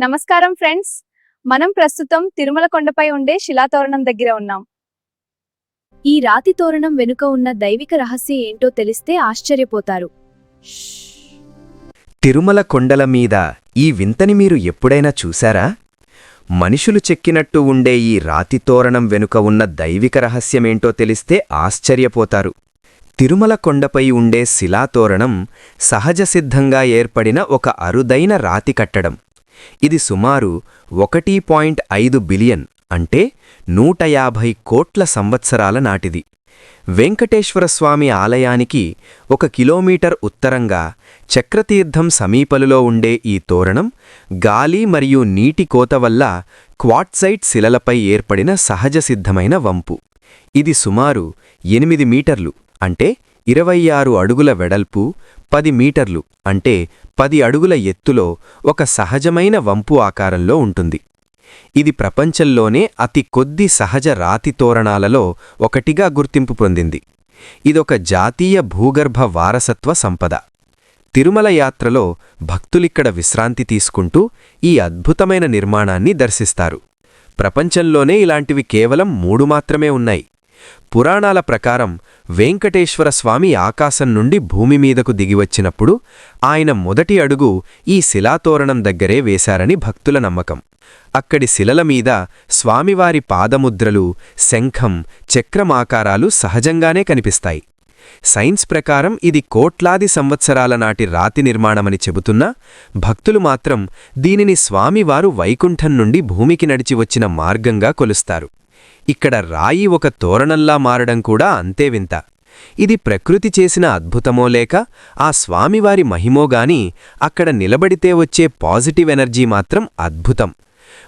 నమస్కారం ఫ్రెండ్స్. మనం ప్రస్తుతం తిరుమల కొండపై ఉండే శిలాతోరణం దగ్గర ఉన్నాం. ఈ రాతి తోరణం వెనుక ఉన్న దైవిక రహస్యం ఏంటో తెలిస్తే ఆశ్చర్యపోతారు. తిరుమల కొండల మీద ఈ వింతని మీరు ఎప్పుడైనా చూశారా? మనుషులు చెక్కినట్టు ఉండే ఈ రాతి తోరణం వెనుక ఉన్న దైవిక రహస్యమేంటో తెలిస్తే ఆశ్చర్యపోతారు. తిరుమల కొండపై ఉండే శిలాతోరణం సహజసిద్ధంగా ఏర్పడిన ఒక అరుదైన రాతి కట్టడం. ఇది సుమారు ఒకటి పాయింట్ ఐదు బిలియన్ అంటే నూట యాభై కోట్ల సంవత్సరాల నాటిది. వెంకటేశ్వరస్వామి ఆలయానికి ఒక కిలోమీటర్ ఉత్తరంగా చక్రతీర్థం సమీపలులో ఉండే ఈ తోరణం గాలి మరియు నీటి కోత వల్ల క్వాట్సైట్ శిలలపై ఏర్పడిన సహజసిద్ధమైన వంపు. ఇది సుమారు ఎనిమిది మీటర్లు అంటే ఇరవై ఆరు అడుగుల వెడల్పు పది మీటర్లు అంటే పది అడుగుల ఎత్తులో ఒక సహజమైన వంపు ఆకారంలో ఉంటుంది. ఇది ప్రపంచంలోనే అతి కొద్ది సహజ రాతి తోరణాలలో ఒకటిగా గుర్తింపు పొందింది. ఇదొక జాతీయ భూగర్భ వారసత్వ సంపద. తిరుమల యాత్రలో భక్తులిక్కడ విశ్రాంతి తీసుకుంటూ ఈ అద్భుతమైన నిర్మాణాన్ని దర్శిస్తారు. ప్రపంచంలోనే ఇలాంటివి కేవలం మూడు మాత్రమే ఉన్నాయి. పురాణాల ప్రకారం వెంకటేశ్వర స్వామి ఆకాశం నుండి భూమి మీదకు దిగివచ్చినప్పుడు ఆయన మొదటి అడుగు ఈ శిలాతోరణం దగ్గరే వేశారని భక్తుల నమ్మకం. అక్కడి శిలల మీద స్వామివారి పాదముద్రలు శంఖం చక్రమాకారాలు సహజంగానే కనిపిస్తాయి. సైన్స్ ప్రకారం ఇది కోట్లాది సంవత్సరాల నాటి రాతి నిర్మాణమని చెబుతున్నా భక్తులు మాత్రం దీనిని స్వామివారు వైకుంఠం నుండి భూమికి నడిచి వచ్చిన మార్గంగా కొలుస్తారు. ఇక్కడ రాయి ఒక తోరణంలా మారడం కూడా అంతే వింత. ఇది ప్రకృతి చేసిన అద్భుతమో లేక ఆ స్వామివారి మహిమోగాని అక్కడ నిలబడితే వచ్చే పాజిటివ్ ఎనర్జీ మాత్రం అద్భుతం.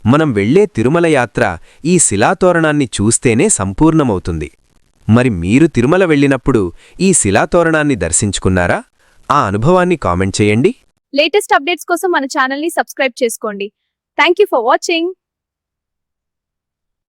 మనం వెళ్ళే తిరుమల యాత్ర ఈ శిలాతోరణాన్ని చూస్తేనే సంపూర్ణమవుతుంది. మరి మీరు తిరుమల వెళ్ళినప్పుడు ఈ శిలాతోరణాన్ని దర్శించుకున్నారా? ఆ అనుభవాన్ని కామెంట్ చేయండి. లేటెస్ట్ అప్డేట్స్ కోసం మన ఛానల్ని సబ్స్క్రైబ్ చేసుకోండి. Thank for watching.